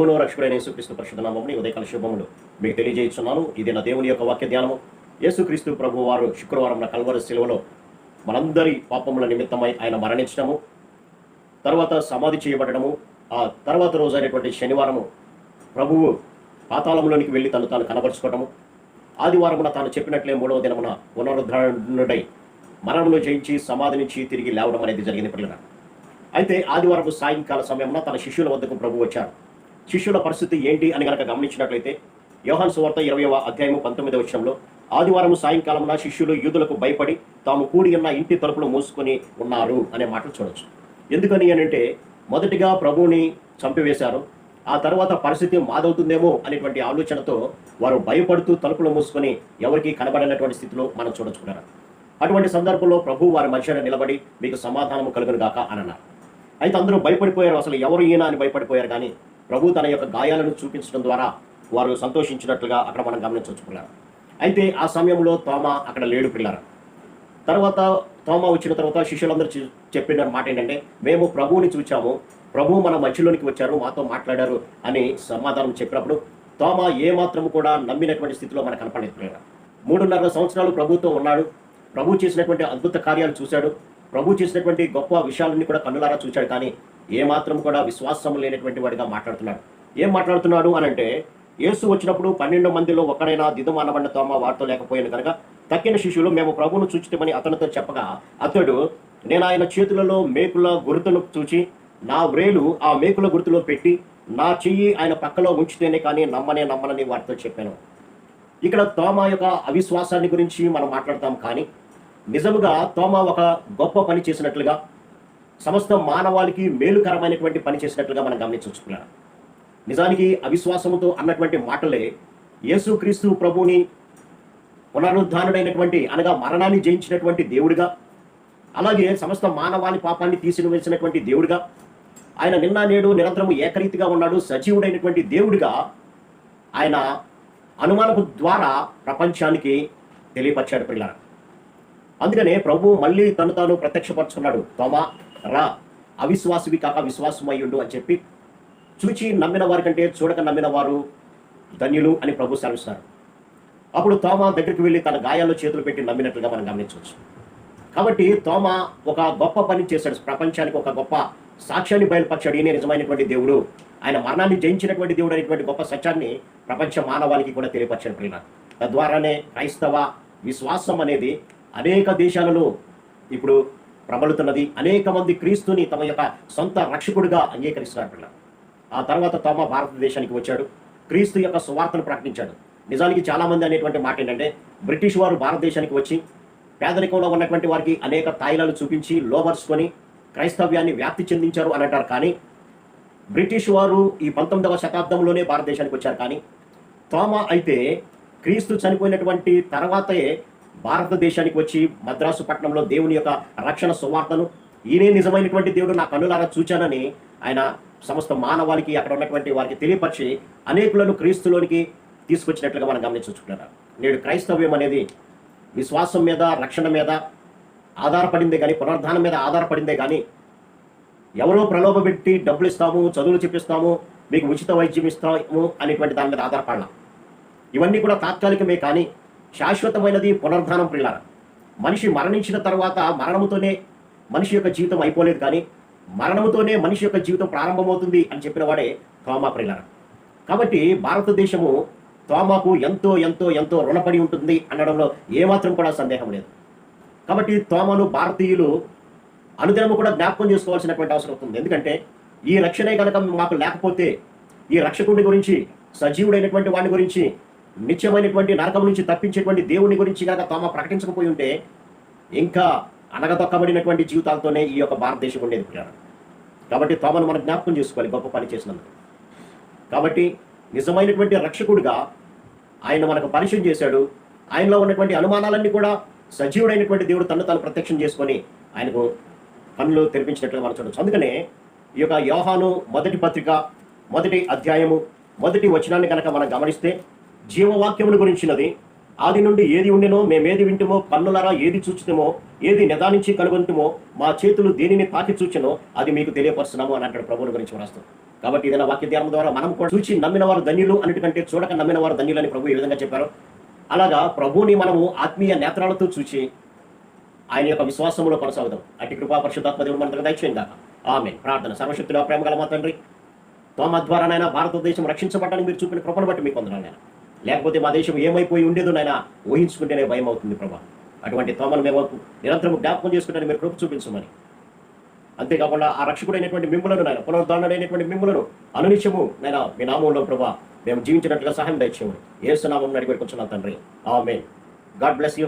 ప్రభువును రక్షకుడైన యేసుక్రీస్తు పరిశుద్ధ నామముని ఉదయకాల శుభములు మీకు తెలియజేస్తున్నాను ఇది నా దేవుని యొక్క వాక్య ధ్యానము. యేసుక్రీస్తు ప్రభు వారు శుక్రవారం కల్వర శిలువలో మనందరి పాపముల నిమిత్తమై ఆయన మరణించడము తర్వాత సమాధి చేయబడము ఆ తర్వాత రోజు అయినటువంటి శనివారము ప్రభువు పాతాళంలోనికి వెళ్ళి తను తాను కనబరుచుకోవటము. ఆదివారమున తాను చెప్పినట్లే మూడవ దినమున పునరుద్ధరణుడై మరణమును జయించి సమాధి నుంచి తిరిగి లేవడం అనేది జరిగింది పిల్లల అయితే ఆదివారం సాయంకాల సమయంలో తన శిష్యుల వద్దకు ప్రభు వచ్చారు. శిష్యుల పరిస్థితి ఏంటి అని గనక గమనించినట్లయితే యోహాన్ సువార్త ఇరవయవ అధ్యాయము పంతొమ్మిదవ విషయంలో ఆదివారం సాయంకాలంలో శిష్యులు యూదులకు భయపడి తాము కూడి ఉన్న ఇంటి తలుపులు మూసుకొని ఉన్నారు అనే మాటలు చూడొచ్చు. ఎందుకని అని అంటే మొదటిగా ప్రభువుని చంపివేశారు ఆ తర్వాత పరిస్థితి మాదవుతుందేమో అనేటువంటి ఆలోచనతో వారు భయపడుతూ తలుపులు మూసుకొని ఎవరికీ కనబడినటువంటి స్థితిలో మనం చూడొచ్చుకున్నారు? అటువంటి సందర్భంలో ప్రభు వారి మనుషులను నిలబడి మీకు సమాధానము కలుగును గాక అని అన్నారు. అయితే అందరూ భయపడిపోయారు అసలు ఎవరు ఈయన అని భయపడిపోయారు కానీ ప్రభు తన యొక్క గాయాలను చూపించడం ద్వారా వారు సంతోషించినట్లుగా అక్కడ మనం గమనించవచ్చుకున్నారు. అయితే ఆ సమయంలో తోమ అక్కడ లేడు పిల్లలు. తర్వాత తోమ వచ్చిన తర్వాత శిష్యులందరూ చెప్పిన మాట ఏంటంటే మేము ప్రభువుని చూచాము. ప్రభువు మన మధ్యలోనికి వచ్చారు మాతో మాట్లాడారు అని సమాధానం చెప్పినప్పుడు తోమ ఏ కూడా నమ్మినటువంటి స్థితిలో మనకు కనపడలేదు. పిల్లలు మూడున్నర సంవత్సరాలు ప్రభుతో ఉన్నాడు. ప్రభు చేసినటువంటి అద్భుత కార్యాలు చూశాడు. ప్రభు చేసినటువంటి గొప్ప విషయాలన్నీ కూడా కన్నులారా చూశాడు. కానీ ఏ మాత్రం కూడా విశ్వాసం లేనటువంటి వాడిగా మాట్లాడుతున్నాడు. ఏం మాట్లాడుతున్నాడు అని అంటే యేసు వచ్చినప్పుడు పన్నెండు మందిలో ఒకడైనా దిదం అనబడిన తోమ వారితో లేకపోయాను కనుక తక్కిన శిష్యులు మేము ప్రభువును చూచితమని అతనితో చెప్పగా అతడు నేను ఆయన చేతులలో మేకుల గుర్తును చూచి నా వ్రేలు ఆ మేకుల గుర్తులో పెట్టి నా చెయ్యి ఆయన పక్కలో ఉంచితేనే కానీ నమ్మనే నమ్మనని వారితో చెప్పాను. ఇక్కడ తోమ యొక్క అవిశ్వాసాన్ని గురించి మనం మాట్లాడతాం కానీ నిజముగా తోమ ఒక గొప్ప పని చేసినట్లుగా సమస్త మానవాళికి మేలుకరమైనటువంటి పని చేసినట్లుగా మనం గమనించుకున్నాం నిజానికి అవిశ్వాసముతో అన్నటువంటి మాటలే యేసుక్రీస్తు ప్రభుని పునరుద్ధానుడైనటువంటి అనగా మరణాన్ని జయించినటువంటి దేవుడిగా అలాగే సమస్త మానవాళి పాపాన్ని తీసివేసినటువంటి దేవుడిగా ఆయన నిన్న నేడు నిరంతరము ఏకరీతిగా ఉన్నాడు సజీవుడైనటువంటి దేవుడిగా ఆయన అనుమానపు ద్వారా ప్రపంచానికి తెలియపరిచాడు పిల్లలు అందుకనే ప్రభు మళ్ళీ తను తాను ప్రత్యక్షపరుచుకున్నాడు. తోమా రా. అవిశ్వాసువి కాక విశ్వాసమయ్యుండు అని చెప్పి చూచి నమ్మిన వారి కంటే చూడక నమ్మిన వారు ధన్యులు అని ప్రభు సెలవిస్తారు. అప్పుడు తోమ దగ్గరికి వెళ్ళి తన గాయాల్లో చేతులు పెట్టి నమ్మినట్లుగా మనం గమనించవచ్చు. కాబట్టి తోమ ఒక గొప్ప పని చేశాడు. ప్రపంచానికి ఒక గొప్ప సాక్ష్యాన్ని బయలుపరిచాడు. ఈయన నిజమైనటువంటి దేవుడు. ఆయన మరణాన్ని జయించినటువంటి దేవుడు అనేటువంటి గొప్ప సత్యాన్ని ప్రపంచ మానవాళికి కూడా తెలియపరిచాడు ప్రియుల. తద్వారానే క్రైస్తవ విశ్వాసం అనేది అనేక దేశాలలో ఇప్పుడు ప్రబలుతున్నది. అనేక మంది క్రీస్తుని తమ యొక్క సొంత రక్షకుడిగా అంగీకరిస్తున్నారు పిల్లలు. ఆ తర్వాత తమ భారతదేశానికి వచ్చాడు. క్రీస్తు యొక్క సువార్తను ప్రకటించాడు. నిజానికి చాలామంది అనేటువంటి మాట ఏంటంటే బ్రిటిష్ వారు భారతదేశానికి వచ్చి పేదరికంలో ఉన్నటువంటి వారికి అనేక తాయిలాలు చూపించి లోబర్చుకొని క్రైస్తవ్యాన్ని వ్యాప్తి చెందించారు అని అంటారు. కానీ బ్రిటిష్ వారు ఈ పంతొమ్మిదవ శతాబ్దంలోనే భారతదేశానికి వచ్చారు. కానీ తోమ అయితే క్రీస్తు చనిపోయినటువంటి తర్వాతే భారతదేశానికి వచ్చి మద్రాసు పట్టణంలో దేవుని యొక్క రక్షణ సువార్తను ఈయనే నిజమైనటువంటి దేవుడు నా కన్నులారా చూచానని ఆయన సమస్త మానవాళికి అక్కడ ఉన్నటువంటి వారికి తెలియపరిచి అనేకులను క్రీస్తులోనికి తీసుకొచ్చినట్లుగా మనం గమనించుకుంటున్నారు నేడు క్రైస్తవ్యం అనేది విశ్వాసం మీద రక్షణ మీద ఆధారపడిందే కానీ పునరుద్ధానం మీద ఆధారపడిందే కానీ ఎవరో ప్రలోభ పెట్టి డబ్బులు ఇస్తాము చదువులు చెప్పిస్తాము మీకు ఉచిత వైద్యం ఇస్తాము అనేటువంటి దాని మీద ఆధారపడాలి. ఇవన్నీ కూడా తాత్కాలికమే కానీ శాశ్వతమైనది పునర్ధానం ప్రియులార. మనిషి మరణించిన తర్వాత మరణముతోనే మనిషి యొక్క జీవితం అయిపోలేదు కానీ మరణముతోనే మనిషి యొక్క జీవితం ప్రారంభమవుతుంది అని చెప్పిన వాడే తోమా ప్రియులార. కాబట్టి భారతదేశము తోమాకు ఎంతో ఎంతో ఎంతో రుణపడి ఉంటుంది అనడంలో ఏమాత్రం కూడా సందేహం లేదు. కాబట్టి తోమను భారతీయులు అనుదినము కూడా జ్ఞాపకం చేసుకోవాల్సినటువంటి అవసరం ఉంటుంది ఎందుకంటే ఈ రక్షణే కనుక మాకు లేకపోతే ఈ రక్షకుడి గురించి సజీవుడైనటువంటి వాడి గురించి నిత్యమైనటువంటి నరకం నుంచి తప్పించేటువంటి దేవుని గురించి కనుక తోమ ప్రకటించకపోయి ఉంటే ఇంకా అనగదొక్కబడినటువంటి జీవితాలతోనే ఈ యొక్క భారతదేశం ఉండేది పిల్లలు కాబట్టి తోమను మనం జ్ఞాపకం చేసుకోవాలి గొప్ప పని చేసినందుకు. కాబట్టి నిజమైనటువంటి రక్షకుడుగా ఆయన మనకు పరిచయం చేశాడు. ఆయనలో ఉన్నటువంటి అనుమానాలన్నీ కూడా సజీవుడైనటువంటి దేవుడు తను తాను ప్రత్యక్షం చేసుకొని ఆయనకు కన్నులు తెరిపించినట్లుగా మనం చూడవచ్చు అందుకనే ఈ యొక్క యోహాను మొదటి పత్రిక మొదటి అధ్యాయము మొదటి వచనాన్ని కనుక మనం గమనిస్తే జీవవాక్యమును గురించినది. ఆది నుండి ఏది ఉండెనో మేమేది వింటుమో పన్నులరా ఏది చూచుతమో ఏది నిదానించి కనుగొంటుమో మా చేతులు దేనిని తాకి చూచినో అది మీకు తెలియపరుస్తున్నాము అని అంటాడు ప్రభువుని గురించి వ్రాస్తాం. కాబట్టి ఏదైనా వాక్య ధ్యానం ద్వారా మనం కూడా చూసి నమ్మిన వారు ధన్యులు అన్నిటికంటే చూడక నమ్మిన వారు ధన్యులు అని ప్రభు ఈ విధంగా చెప్పారు. అలాగా ప్రభువుని మనము ఆత్మీయ నేత్రాలతో చూచి ఆయన యొక్క విశ్వాసంలో కొనసాగుదాం. అటు కృపా పరిశుద్ధాత్మ దేవుడు మనకు దయచేయం ఆమె ప్రార్థన సర్వశక్తిలో ప్రేమ గల మా తండ్రి. తోమ ద్వారానైనా భారతదేశం రక్షించబడ్డానికి మీరు చూపిన కృపను బట్టి మీకు పొందడం నేను లేకపోతే మా దేశం ఏమైపోయి ఉండేదో నాయన ఊహించుకుంటేనే భయం అవుతుంది ప్రభా. అటువంటి తోమను మేము నిరంతరం జ్ఞాపకం చేసుకుంటే మీరు కృప చూపించమని. అంతేకాకుండా ఆ రక్షకుడైనటువంటి మిమ్ములను నాయన పునరుద్ధరణుడైనటువంటి మిమ్ములను అనునిత్యము నాయన మీ నామంలో ప్రభా మేము జీవించినట్లుగా సహాయం దయచేయమని. ఏసునామం అడిగి కొంచెం తండ్రి. ఆమె గాడ్ బ్లెస్ యూ.